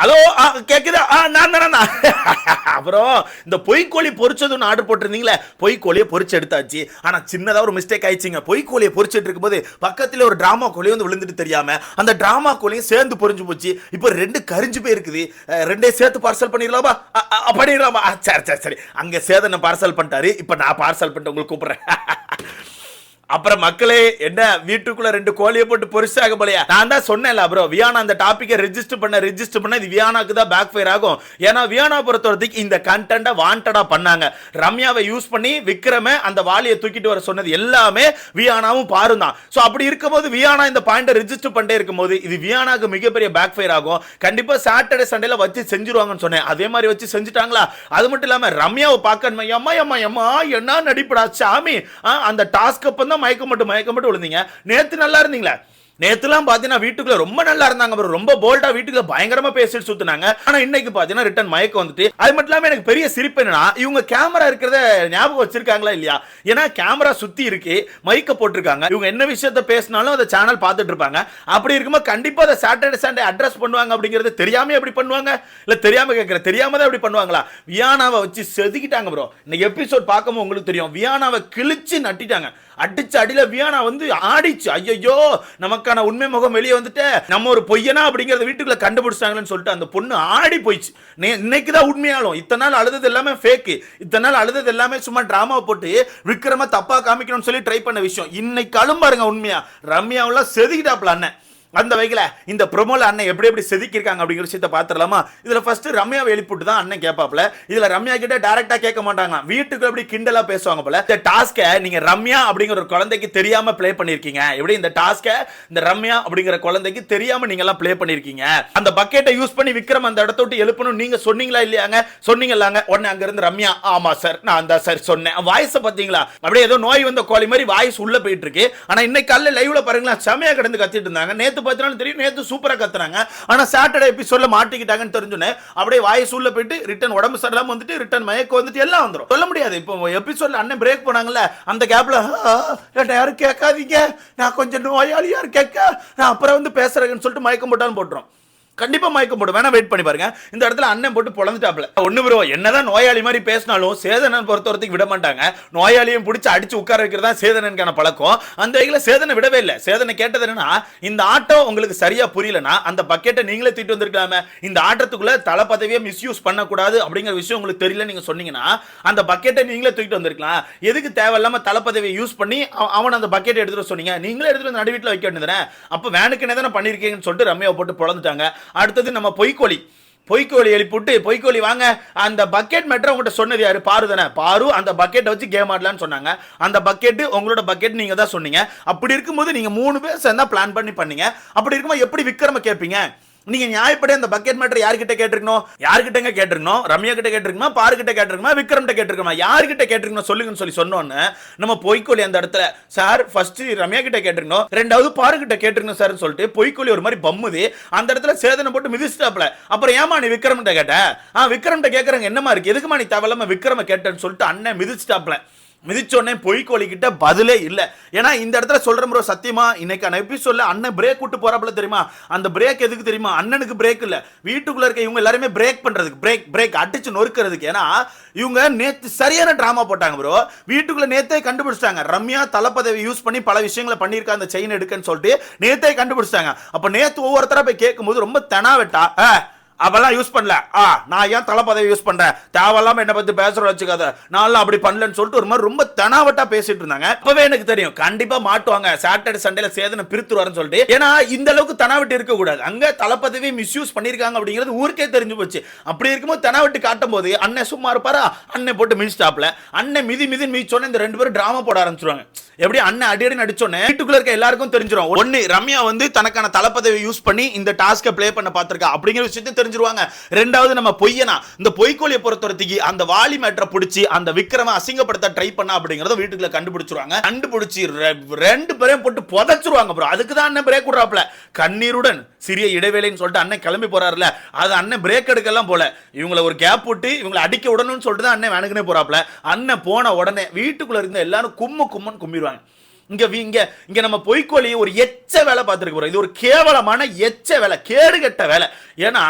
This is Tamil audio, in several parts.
ஹலோ ஆ, ஆ நான் தானே நான். அப்புறம் இந்த பொய்க்கோழி பொரிச்சது ஒன்று ஆர்டர் போட்டிருந்தீங்களே பொய்க்கோழியை பொறிச்சு எடுத்தாச்சு. ஆனா சின்னதாக ஒரு மிஸ்டேக் ஆயிடுச்சுங்க. பொய்க்கோழியை பொரிச்சிட்டு இருக்கும்போது பக்கத்துல ஒரு ட்ராமா கோழி வந்து விழுந்துட்டு தெரியாம அந்த ட்ராமா கோழியும் சேர்ந்து பொரிஞ்சு போச்சு. இப்போ ரெண்டு கரிஞ்சு போயிருக்குது. ரெண்டே ரெண்டையும் சேர்த்து பார்சல் பண்ணிடலாமா? பண்ணிடலாமா? சரி சரி சரி. அங்கே சேதனை பார்சல் பண்ணிட்டாரு. இப்போ நான் பார்சல் பண்ணிட்டு உங்களுக்கு கூப்பிடுறேன். அப்புறம் மக்களே என்ன வீட்டுக்குள்ள ரெண்டு கோழியை போட்டு பொரிசாக போலையா. நான் தான் சொன்னேன்ல ப்ரோ வியானா அந்த டாபிக்கை ரெஜிஸ்டர் பண்ண ரெஜிஸ்டர் பண்ண இது வியானாக்கு தான் பேக் ஃபயர் ஆகும். ஏன்னா வியானா பொறுத்தவரத்துக்கு இந்த கண்டென்ட்டை வாண்டடா பண்ணாங்க. ரம்யாவை யூஸ் பண்ணி விக்ரம அந்த வாலியை தூக்கிட்டு வர சொன்னது எல்லாமே வியானாவும் பாரும் தான் ஸோ அப்படி இருக்கும்போது வியானா இந்த பாயிண்டை ரெஜிஸ்டர் பண்ணிட்டே இருக்கும்போது இது வியானாக்கு மிகப்பெரிய பேக் ஃபயர் ஆகும். கண்டிப்பாக சாட்டர்டே சண்டேல வச்சு செஞ்சிருவாங்கன்னு சொன்னேன். அதே மாதிரி வச்சு செஞ்சுட்டாங்களா? அது மட்டும் இல்லாமல் ரம்யாவை பார்க்கணுமா. எம்மா எம்மா எம்மா என்ன நடிப்படா சாமி. ஆ, அந்த டாஸ்க் அப்போ தான் மயக்கம் மட்டும் மயக்கம் மட்டும் விழுந்தீங்க. நேத்து நல்லா இருந்தீங்களா. நேத்துலாம் பாத்தீங்கன்னா வீட்டுக்குள்ள ரொம்ப நல்லா இருந்தாங்க ப்ரோ ரொம்ப போல்டா வீட்டுக்குள்ள பயங்கரமா பேசிட்டு சுத்தினாங்க. ஆனா இன்னைக்கு பார்த்தீங்கன்னா ரிட்டர்ன் மயக்கம் வந்துட்டு அது மட்டும் இல்லாம எனக்கு பெரிய சிரிப்பு என்னன்னா இவங்க கேமரா இருக்கிறத ஞாபகம் வச்சிருக்காங்களா இல்லையா? ஏன்னா கேமரா சுத்தி இருக்கு மைக்க போட்டிருக்காங்க. இவங்க என்ன விஷயத்த பேசினாலும் அதை சேனல் பார்த்துட்டு இருப்பாங்க. அப்படி இருக்கும்போது கண்டிப்பா அதை சாட்டர்டே சண்டே அட்ரஸ் பண்ணுவாங்க அப்படிங்கிறது தெரியாம எப்படி பண்ணுவாங்க? இல்ல தெரியாம கேட்கறேன் தெரியாம தான் எப்படி பண்ணுவாங்களா? வியானாவை வச்சு செதுக்கிட்டாங்க ப்ரோ இன்னைக்கு எபிசோட் பார்க்கும்போது உங்களுக்கு தெரியும். வியானாவை கிழிச்சு நட்டிட்டாங்க. அடிச்சு அடியில வியானா வந்து ஆடிச்சு. ஐயோ நமக்கான உண்மை முகம் வெளியே வந்துட்டு நம்ம ஒரு பொய்யனா அப்படிங்கிறத வீட்டுக்குள்ள கண்டுபிடிச்சாங்கன்னு சொல்லிட்டு அந்த பொண்ணு ஆடி போயிடுச்சு. இன்னைக்கு தான் உண்மையாலும். இத்தனை நாள் அழுதது எல்லாமே ஃபேக்கு இத்தனை நாள் அழுதது எல்லாமே சும்மா டிராமா போட்டு விக்ரமா தப்பா காமிக்கணும்னு சொல்லி ட்ரை பண்ண விஷயம். இன்னைக்கு அழும்பாருங்க உண்மையா. ரம்யாவெல்லாம் செதுக்கிட்டாப்ல அண்ணன். அந்த வகையில் இந்த ப்ரொமோல அண்ணன் எப்படி எப்படி செதுக்கியிருக்காங்க அப்படிங்கிற விஷயத்தை பார்த்துடலாமா? இதுல ஃபர்ஸ்ட் ரம்யா எழுப்பிட்டு தான் அண்ணன் கேட்பாப்ல இதுல ரம்யா கிட்ட டேரெக்டாக கேட்க மாட்டாங்க வீட்டுக்கு எப்படி கிண்டலா பேசுவாங்க போல. இந்த டாஸ்கை நீங்க ரம்யா அப்படிங்கிற ஒரு குழந்தைக்கு தெரியாம ப்ளே பண்ணிருக்கீங்க எப்படி இந்த டாஸ்கை இந்த ரம்யா அப்படிங்கிற குழந்தைக்கு தெரியாம நீங்க எல்லாம் ப்ளே பண்ணிருக்கீங்க அந்த பக்கெட்டை யூஸ் பண்ணி விக்ரம் அந்த இடத்த விட்டு எழுப்பணும். நீங்க சொன்னீங்களா இல்லையாங்க? சொன்னீங்களாங்க. உடனே அங்க இருந்து ரம்யா ஆமா சார் நான் தான் சார் சொன்னேன். வாய்ஸ் பாத்தீங்களா? அப்படியே ஏதோ நோய் வந்த கோழி மாதிரி வாய்ஸ் உள்ள போயிட்டு இருக்கு. ஆனா இன்னைக்கு காலையில் லைவ்ல பாருங்களா செமையாக கிடந்து கத்திட்டு இருந்தாங்க. நேத்து பத்தினாலும் தெரியும். நேத்து சூப்பரா கத்துறாங்க ஆனா சாட்டர்டே எபிசோட்ல மாட்டிக்கிட்டாங்கன்னு தெரிஞ்சுனே அப்படியே வாய்ஸ் சூழல போயிட்டு ரிட்டன் உடம்பு சரியில்லாம வந்துட்டு ரிட்டன் மயக்கம் வந்துட்டு எல்லாம் வந்துடும் சொல்ல முடியாது. இப்போ எபிசோட்ல அண்ணன் பிரேக் போனாங்கல்ல அந்த கேப்ல என்ன யாரும் கேட்காதீங்க. நான் கொஞ்சம் நோயாளியா கேட்க நான் அப்புறம் வந்து பேசுறேன்னு சொல்லிட்டு மயக்கம் போட்டான்னு போட்டுரும். கண்டிப்பாக மயக்கம் போடும். வேணா வெயிட் பண்ணி பாருங்க. இந்த இடத்துல அண்ணன் போட்டு பொழந்துட்டாப்ல ஒன்று ப்ரோ என்னதான் நோயாளி மாதிரி பேசினாலும் சேதனன் பொறுத்த வரைக்கும் விட மாட்டாங்க. நோயாளியும் பிடிச்சி அடிச்சு உட்கார வைக்கிறதா சேதனனுக்கான பழக்கம். அந்த வகையில் சேதனை விடவே இல்லை. சேதனை கேட்டது என்னன்னா இந்த ஆட்டம் உங்களுக்கு சரியா புரியலனா அந்த பக்கெட்டை நீங்களே தூக்கிட்டு வந்திருக்கலாமே. இந்த ஆட்டத்துக்குள்ள தலை பதவியை மிஸ்யூஸ் பண்ணக்கூடாது அப்படிங்கிற விஷயம் உங்களுக்கு தெரியல நீங்க சொன்னீங்கன்னா அந்த பக்கெட்டை நீங்களே தூக்கிட்டு வந்திருக்கலாம். எதுக்கு தேவையில்லாம தலை பதவியை யூஸ் பண்ணி அவன் அந்த பக்கெட்டை எடுத்துட்டு சொன்னீங்க. நீங்களே எடுத்துட்டு வந்து நடு வீட்டில் வைக்க வேண்டியதுனே அப்போ வேனுக்கு என்ன தானே பண்ணிருக்கீங்கன்னு சொல்லிட்டு ரம்யாவை போட்டு பொழந்துட்டாங்க. அடுத்தது நம்ம பொய்க்கோழி. பொய்க்கோழி எழுப்பிவிட்டு பொய்க்கோழி வாங்க. அந்த பக்கெட் மேட்டர் உங்கள்கிட்ட சொன்னது யாரு? பாரு தானே. பாரு அந்த பக்கெட்டை வச்சு கேம் ஆடலான்னு சொன்னாங்க. அந்த பக்கெட்டு உங்களோட பக்கெட் நீங்கள் தான் சொன்னீங்க. அப்படி இருக்கும்போது நீங்கள் மூணு பேர் சேர்ந்தா பிளான் பண்ணி பண்ணீங்க. அப்படி இருக்கும்போது எப்படி விக்ரம கேட்பீங்க? நீங்க நியாயப்படி அந்த பக்கெட் மேட்டர் யார்கிட்ட கேட்டிருக்கணும்? யார்கிட்டங்க கேட்டிருக்கணும்? ரம்யா கிட்ட கேட்டிருக்குமா பாரு கிட்ட கேட்டிருக்குமா விக்ரம் கிட்ட கேட்டிருக்கணுமா? யார்கிட்ட கேட்டிருக்கணும்? சொல்லுங்கன்னு சொல்லி சொன்னோன்னு நம்ம பொய்க்கோழி அந்த இடத்துல சார் ஃபர்ஸ்ட் ரம்யா கிட்ட கேட்டிருக்கணும். ரெண்டாவது பாரு கிட்ட கேட்டிருக்கணும் சார்னு சொல்லிட்டு பொய்க்கோழி ஒரு மாதிரி பம்முது. அந்த இடத்துல சேதனை போட்டு மிதிச்சிட்டாப்ல அப்புறம் ஏமா நீ விக்ரம் கிட்ட கேட்ட? ஆ விக்ரம் கிட்ட கேட்கறாங்க என்னமா இருக்கு? எதுக்குமா நீ தேவையில்லாம விக்ரம கேட்டேன்னு சொல்லிட்டு அண்ணன் மிதிச்சிட்டாப்ல மிதிச்சோடனே பொய்க்கோழி கிட்ட பதிலே இல்லை. ஏன்னா இந்த இடத்துல சொல்கிறேன் ப்ரோ சத்தியமா இன்னைக்கான எபிசோட்ல அண்ணன் பிரேக் விட்டு போறாப்புல தெரியுமா? அந்த பிரேக் எதுக்கு தெரியுமா? அண்ணனுக்கு பிரேக் இல்லை. வீட்டுக்குள்ள இருக்க இவங்க எல்லாருமே பிரேக் பண்றதுக்கு பிரேக் பிரேக் அடிச்சு நொறுக்கிறதுக்கு. ஏன்னா இவங்க நேத்து சரியான டிராமா போட்டாங்க ப்ரோ வீட்டுக்குள்ள நேத்தே கண்டுபிடிச்சிட்டாங்க. ரம்யா தலப்பதவி யூஸ் பண்ணி பல விஷயங்களை பண்ணியிருக்கா அந்த செயின் எடுக்கன்னு சொல்லிட்டு நேத்தே கண்டுபிடிச்சிட்டாங்க. அப்போ நேத்து ஒவ்வொருத்தரா போய் கேட்கும்போது ரொம்ப தெனாவெட்டா அப்பெல்லாம் யூஸ் பண்ணல. ஆ நான் ஏன் தலை யூஸ் பண்ணுறேன் தேவையில்லாமல் என்னை பற்றி பேசுகிற வச்சுக்காத. நான்லாம் அப்படி பண்ணலன்னு சொல்லிட்டு ஒரு மாதிரி ரொம்ப தெனாவட்டாக பேசிட்டு இருந்தாங்க. அப்பவே எனக்கு தெரியும் கண்டிப்பாக மாட்டுவாங்க. சாட்டர்டே சண்டேல சேதனை பிரித்துருவாருன்னு சொல்லிட்டு. ஏன்னா இந்த அளவுக்கு தெனாவட்டு இருக்கக்கூடாது அங்கே தலைப்பதவி மிஸ்யூஸ் பண்ணியிருக்காங்க அப்படிங்கிறது ஊருக்கே தெரிஞ்சு போச்சு. அப்படி இருக்கும்போது தெனாவட்டு காட்டும் போது அண்ணன் சும்மா இருப்பாரா? அண்ணன் போட்டு மிதிச்சிட்டாப்ல அண்ணன் மிதி மிதி மிதிச்சோன்னே இந்த ரெண்டு பேரும் ட்ராமா போட ஆரம்பிச்சிருவாங்க. எப்படி அண்ணன் அடி அடி நடிச்சோன்னே வீட்டுக்குள்ள இருக்க எல்லாருக்கும் தெரிஞ்சிடும் ஒன்னு ரம்யா வந்து தனக்கான தலப்பதவி யூஸ் பண்ணி இந்த டாஸ்கை ப்ளே பண்ண பார்த்திருக்கா. அப்படிங்கிற விஷயத்தையும் தெரிஞ்சிருவாங்க. ரெண்டாவது நம்ம பொய்யனா இந்த பொய்க்கோழியை பொறுத்தவரத்துக்கு அந்த வாலி மேட்டரை பிடிச்சி அந்த விக்ரம அசிங்கப்படுத்த ட்ரை பண்ணா அப்படிங்கறத வீட்டுக்குள்ள கண்டுபிடிச்சிருவாங்க. கண்டுபிடிச்சி ரெ- ரெண்டு பேரையும் போட்டு புதைச்சிருவாங்க ப்ரோ அதுக்கு தான் அண்ணன் பிரேக் விடுறாப்ல கண்ணீருடன் சிறிய இடைவேளைன்னு சொல்லிட்டு அண்ணன் கிளம்பி போறாருல அது அண்ணன் பிரேக் எடுக்கலாம் போல. இவங்களை ஒரு கேப் போட்டு இவங்களை அடிக்க விடணும்னு சொல்லிட்டு தான் அண்ணன் வேணுக்குனே போறாப்ல அண்ணன் போன உடனே வீட்டுக்குள்ள இருந்த எல்லாரும் கும்மு கும்முன்னு கும்பிடுவாங்க. இங்க இங்கே இங்க இங்க நம்ம பொய்க்கோழி ஒரு எச்ச வேலை பார்த்துருக்கு போறோம். இது ஒரு கேவலமான எச்ச வேலை கேடுகட்ட வேலை. ஏன்னா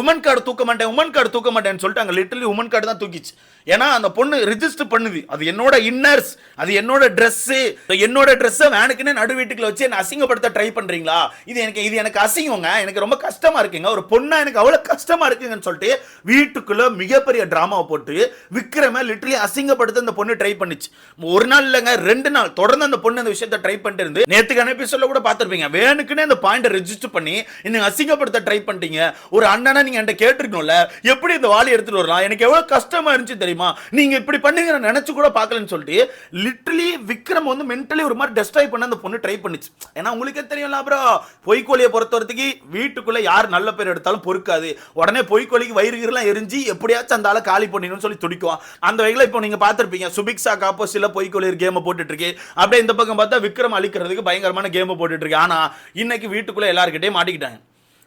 உமன் கார்டு தூக்க மாட்டேன் உமன் கார்டு தூக்க மாட்டேன்னு சொல்லிட்டு அங்கே லிட்டரலி உமன் கார்டு தான் தூக்கிச்சு. ஏன்னா அந்த பொண்ணு ரிஜிஸ்டர் பண்ணுது. அது என்னோட இன்னர்ஸ் அது என்னோட ட்ரெஸ்ஸு என்னோட ட்ரெஸ்ஸை வேனுக்குன்னு நடு வீட்டுக்குள்ள வச்சு என்ன அசிங்கப்படுத்த ட்ரை பண்றீங்களா? இது எனக்கு இது எனக்கு அசிங்கங்க. எனக்கு ரொம்ப கஷ்டமா இருக்குங்க. ஒரு பொண்ணா எனக்கு அவ்வளோ கஷ்டமா இருக்குங்கன்னு சொல்லிட்டு வீட்டுக்குள்ள மிகப்பெரிய டிராமாவை போட்டு விக்ரம லிட்டரலி அசிங்கப்படுத்த அந்த பொண்ணு ட்ரை பண்ணுச்சு. ஒரு நாள் இல்லைங்க ரெண்டு நாள். தொடர்ந்து அந்த பொண்ணு அந்த விஷயத்தை ட்ரை பண்ணிட்டு இருந்து நேற்றுக்கு அனுப்பி சொல்ல கூட பார்த்துருப்பீங்க. வேணுக்குன்னு அந்த பாயிண்டை ரெஜிஸ்டர் பண்ணி இன்னும் அசிங்கப்படுத்த ட்ரை பண்ணிட்டீங்க. ஒரு அண்ணனை நீங்கள் என்கிட்ட கேட்டிருக்கணும்ல எப்படி இந்த வாளி எடுத்துட்டு வரலாம்? எனக்கு எவ்வளவு கஷ்டமா இருந்துச்சு தெரியுமா? நீங்க இப்படி பண்ணுங்க நான் நினைச்சு கூட பார்க்கலன்னு சொல்லிட்டு லிட்ரலி விக்ரம் வந்து மென்டலி ஒரு மாதிரி டெஸ்ட்ராய் பண்ண அந்த பொண்ணு ட்ரை பண்ணுச்சு. ஏன்னா உங்களுக்கே தெரியும்ல அப்புறம் பொய்க்கோழியை பொறுத்த வரைக்கும் வீட்டுக்குள்ள யார் நல்ல பேர் எடுத்தாலும் பொறுக்காது. உடனே பொய்க்கோழிக்கு வயிறு எரிஞ்சு எப்படியாச்சும் அந்த ஆளை காலி பண்ணிடணும்னு சொல்லி துடிக்கும் அந்த வகையில் இப்போ நீங்க பார்த்துருப்பீங்க சுபிக்ஸா ஆப்போசிட்ல பொய்க்கோழியர் கேமை போட்டுட்டு இருக்கு அப்படியே இந்த பக்கம் பார்த்தா விக்ரம் அழிக்கிறதுக்கு பயங்கரமான கேமை போட்டுட்டு இருக்கு ஆனா இன்னைக்கு வீட்டுக்குள்ள எல்லாருக்கிட்டே மாட்டிக்கிட்டாங்க.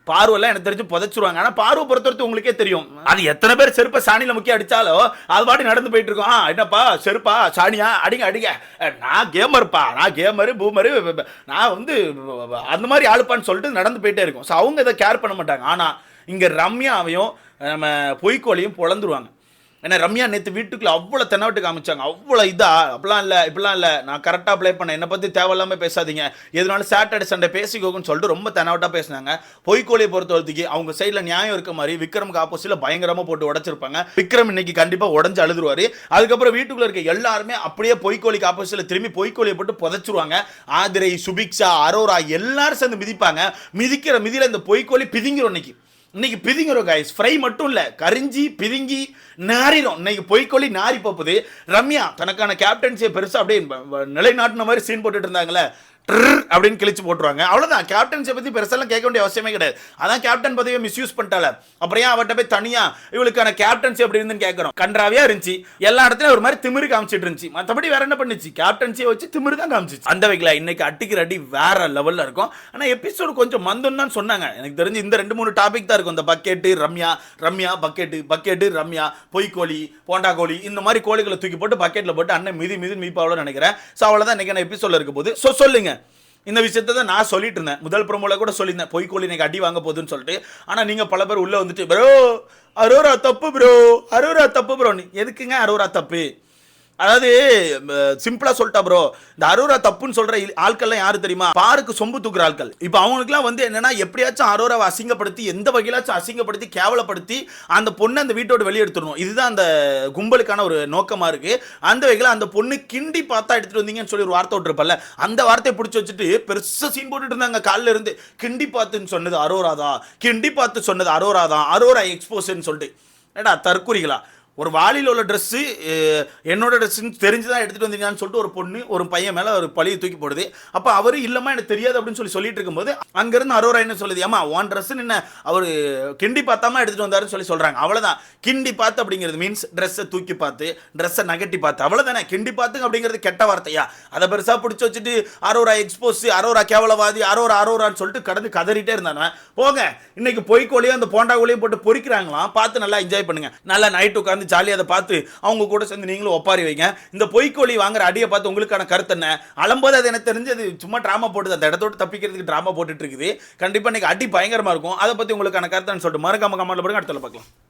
பார்வெல்லாம் எனக்கு தெரிஞ்சு புதைச்சிருவாங்க. ஆனா பார்வை பொறுத்தவரைக்கும் உங்களுக்கே தெரியும். அது எத்தனை பேர் செருப்பை சாணியில முக்கிய அடித்தாலோ அது பாட்டு நடந்து போயிட்டு இருக்கோம். ஆ, என்னப்பா செருப்பா சாணியா? அடிங்க அடிங்க. நான் கேமர்ப்பா நான் கேமரு பூமரு நான் வந்து அந்த மாதிரி ஆளுப்பான்னு சொல்லிட்டு நடந்து போயிட்டே இருக்கும். ஸோ அவங்க இதை கேர் பண்ண மாட்டாங்க. ஆனா இங்க ரம்யாவையும் நம்ம பொய்க்கோலையும் பொழந்துருவாங்க ஏன்னா ரம்யா நேற்று வீட்டுக்குள்ள அவ்வளோ தென்னாவட்டு காமிச்சாங்க. அவ்வளோ இதா அப்படிலாம் இல்லை இப்படிலாம் இல்லை. நான் கரெக்டாக ப்ளே பண்ணேன். என்னை பற்றி தேவையில்லாமல் பேசாதீங்க. எதுனாலும் சாட்டர்டே சண்டே பேசிக்கோங்கன்னு சொல்லிட்டு ரொம்ப தென்னாவட்டாக பேசினாங்க. பொய்க்கோழியை பொறுத்த வரைக்கும் அவங்க சைடில் நியாயம் இருக்க மாதிரி விக்ரமுக்கு ஆப்போசிட்டில் பயங்கரமாக போட்டு உடச்சிருப்பாங்க. விக்ரம் இன்னைக்கு கண்டிப்பாக உடஞ்சு அழுதுருவார். அதுக்கப்புறம் வீட்டுக்குள்ளே இருக்க எல்லாருமே அப்படியே பொய்க்கோழிக்கு ஆப்போசிட்டில் திரும்பி பொய்க்கோழியை போட்டு புதைச்சிருவாங்க. ஆதிரை சுபிக்ஷா அரோரா எல்லாரும் சேர்ந்து மிதிப்பாங்க. மிதிக்கிற மிதியில் இந்த பொய்க்கோழி பிதிங்கிரும் இன்னைக்கு. இன்னைக்கு பிதிங்கிறோம் கைஸ் ஃப்ரை மட்டும் இல்ல. கரிஞ்சி பிதுங்கி நாரிடும் இன்னைக்கு பொய்க்கொல்லி நாரி போகுது. ரம்யா தனக்கான கேப்டன்சியை பெருசா அப்படியே நிலைநாட்டின மாதிரி சீன் போட்டுட்டு இருந்தாங்களே அப்படின்னு கிழிச்சு போட்டுருவாங்க. அவ்வளோதான் கேப்டன்ஸை பற்றி பெருசெல்லாம் கேட்க வேண்டிய அவசியமே கிடையாது. அதான் கேப்டன் பதவியை மிஸ்யூஸ் பண்ணிட்டால. அப்புறம் ஏன் அவட்ட போய் தனியாக இவளுக்கான கேப்டன்சி அப்படி இருந்துன்னு கேட்குறோம். கன்றாவியா இருந்துச்சு. எல்லா இடத்துலையும் ஒரு மாதிரி திமிரு காமிச்சிட்டு இருந்துச்சு. மற்றபடி வேற என்ன பண்ணுச்சு? கேப்டன்சியை வச்சு திமிரு தான் காமிச்சிச்சு. அந்த வகையில் இன்னைக்கு அட்டிக்கிற அடி வேற லெவலில் இருக்கும். ஆனால் எபிசோடு கொஞ்சம் மந்தம் தான் சொன்னாங்க. எனக்கு தெரிஞ்சு இந்த ரெண்டு மூணு டாபிக் தான் இருக்கும். இந்த bucket Ramya Ramya bucket bucket Ramya பொய்க்கோழி bonda கோழி இந்த மாதிரி கோழிகளை தூக்கி போட்டு பக்கெட்டில் போட்டு அண்ணன் மிதி மிதி மீப்பாவில் நினைக்கிறேன். ஸோ அவ்வளோதான் இன்னைக்கு எபிசோட்ல இருக்க போது ஸோ சொல்லுங்க. இந்த விஷயத்தை தான் நான் சொல்லிட்டு இருந்தேன். முதல் ப்ரோமோல கூட சொல்லியிருந்தேன். பொய்க்கோழி இன்னைக்கு அடி வாங்க போகுதுன்னு சொல்லிட்டு. ஆனால் நீங்கள் பல பேர் உள்ளே வந்துட்டு ப்ரோ அரோரா தப்பு ப்ரோ. அரோரா தப்பு ப்ரோ. எதுக்குங்க அரோரா தப்பு? அதாவது சிம்பிளா சொல்லிட்டா ப்ரோ இந்த அரோரா தப்புன்னு சொல்ற இ- ஆட்கள்லாம் யாரு தெரியுமா? பாருக்கு சொம்பு தூக்குற ஆட்கள். இப்போ அவங்களுக்குலாம் வந்து என்னன்னா எப்படியாச்சும் அரோராவை அசிங்கப்படுத்தி எந்த வகையிலாச்சும் அசிங்கப்படுத்தி கேவலப்படுத்தி அந்த பொண்ணை அந்த வீட்டோட வெளியே எடுத்துடணும். இதுதான் அந்த கும்பலுக்கான ஒரு நோக்கமா இருக்கு. அந்த வகையில் அந்த பொண்ணு கிண்டி பார்த்தா எடுத்துட்டு வந்தீங்கன்னு சொல்லி ஒரு வார்த்தை விட்டுருப்பல அந்த வார்த்தையை பிடிச்சி வச்சுட்டு பெருசா சீன் போட்டுட்டு இருந்தாங்க காலில இருந்து. கிண்டி பார்த்துன்னு சொன்னது அரோரா தான். கிண்டி பார்த்து சொன்னது அரோரா தான். அரோரா எக்ஸ்போஸ்ன்னு சொல்லிட்டு. ஏடா தற்குறிகளா? ஒரு வாளியில் உள்ள ட்ரெஸ்ஸு என்னோட ட்ரெஸ்ஸுன்னு தெரிஞ்சு தான் எடுத்துகிட்டு வந்தீங்கன்னு சொல்லிட்டு ஒரு பொண்ணு ஒரு பையன் மேலே ஒரு பழியை தூக்கி போடுது. அப்போ அவர் இல்லைம்மா எனக்கு தெரியாது அப்படின்னு சொல்லி சொல்லிட்டு இருக்கும்போது அங்கேருந்து அரோரா என்ன சொல்லுது ஏமா ஓன் ட்ரெஸ்ஸுன்னு என்ன அவர் கிண்டி பார்த்தாம எடுத்துகிட்டு வந்தாருன்னு சொல்லி சொல்கிறாங்க அவ்வளோதான் கிண்டி பார்த்து அப்படிங்கிறது மீன்ஸ் ட்ரெஸ்ஸை தூக்கி பார்த்து ட்ரெஸ்ஸை நகட்டி பார்த்து. அவ்வளோதானே கிண்டி பார்த்துங்க அப்படிங்கிறது கெட்ட வார்த்தையா? அதை பெருசாக பிடிச்சி வச்சுட்டு அரோரா எக்ஸ்போஸ் அரோரா கேவலவாதி அரோரா அரோரான்னு சொல்லிட்டு கடந்து கதறிட்டே இருந்தானே? போங்க. இன்னைக்கு பொய்க்கோழியும் அந்த போண்டா கோழியும் போட்டு பொறிக்கிறாங்களாம். பார்த்து நல்லா என்ஜாய் பண்ணுங்க. நல்லா நைட் உட்காந்து ஜாலியாக அதை பார்த்து அவங்க கூட சேர்ந்து நீங்களும் ஒப்பாரி வைங்க. இந்த பொய்க்கோழி வாங்குற அடியை பார்த்து உங்களுக்கான கருத்து என்ன? அலம்போது அது எனக்கு தெரிஞ்சு அது சும்மா ட்ராமா போட்டுது. அந்த இடத்தோட தப்பிக்கிறதுக்கு ட்ராமா போட்டுட்டு இருக்குது. கண்டிப்பாக இன்னைக்கு அடி பயங்கரமா இருக்கும். அதை பற்றி உங்களுக்கான கருத்துன்னு சொல்லிட்டு மறக்காம கமெண்ட்ல போடுங்க. அடுத்த பார்க்கலாம்.